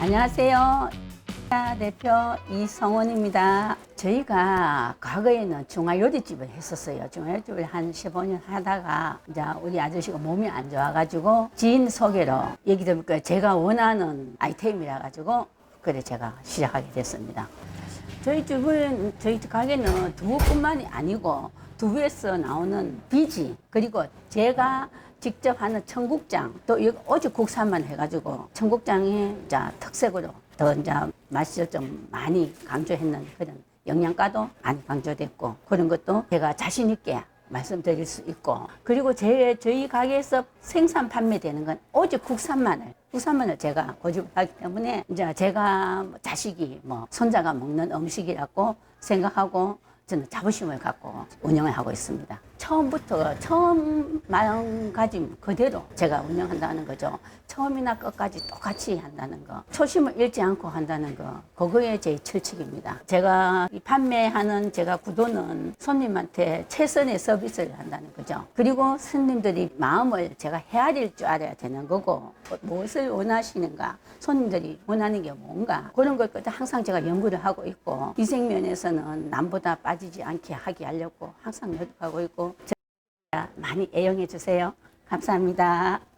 안녕하세요. 대표 이성원입니다. 저희가 과거에는 중화요리집을 했었어요. 중화요리집을 한 15년 하다가 이제 우리 아저씨가 몸이 안 좋아가지고 지인 소개로 얘기 들으니까 제가 원하는 아이템이라 가지고 그래 제가 시작하게 됐습니다. 저희 집은 저희 가게는 두부뿐만이 아니고 두부에서 나오는 비지 그리고 제가 직접 하는 청국장 또 이거 오직 국산만 해가지고 청국장의 자 특색으로 더 이제 맛을 좀 많이 강조했는 그런 영양가도 많이 강조됐고 그런 것도 제가 자신 있게 말씀드릴 수 있고 그리고 제 저희 가게에서 생산 판매되는 건 오직 국산 마늘 국산 마늘 제가 고집하기 때문에 이제 제가 뭐 자식이 뭐 손자가 먹는 음식이라고 생각하고 저는 자부심을 갖고 운영을 하고 있습니다. 처음부터 처음 마음가짐 그대로 제가 운영한다는 거죠. 처음이나 끝까지 똑같이 한다는 거, 초심을 잃지 않고 한다는 거, 그거에 제 철칙입니다. 제가 이 판매하는 제가 구도는 손님한테 최선의 서비스를 한다는 거죠. 그리고 손님들이 마음을 제가 헤아릴 줄 알아야 되는 거고 무엇을 원하시는가, 손님들이 원하는 게 뭔가 그런 걸 항상 제가 연구를 하고 있고 위생면에서는 남보다 빠지지 않게 하게 하려고 항상 노력하고 있고 많이 애용해 주세요. 감사합니다.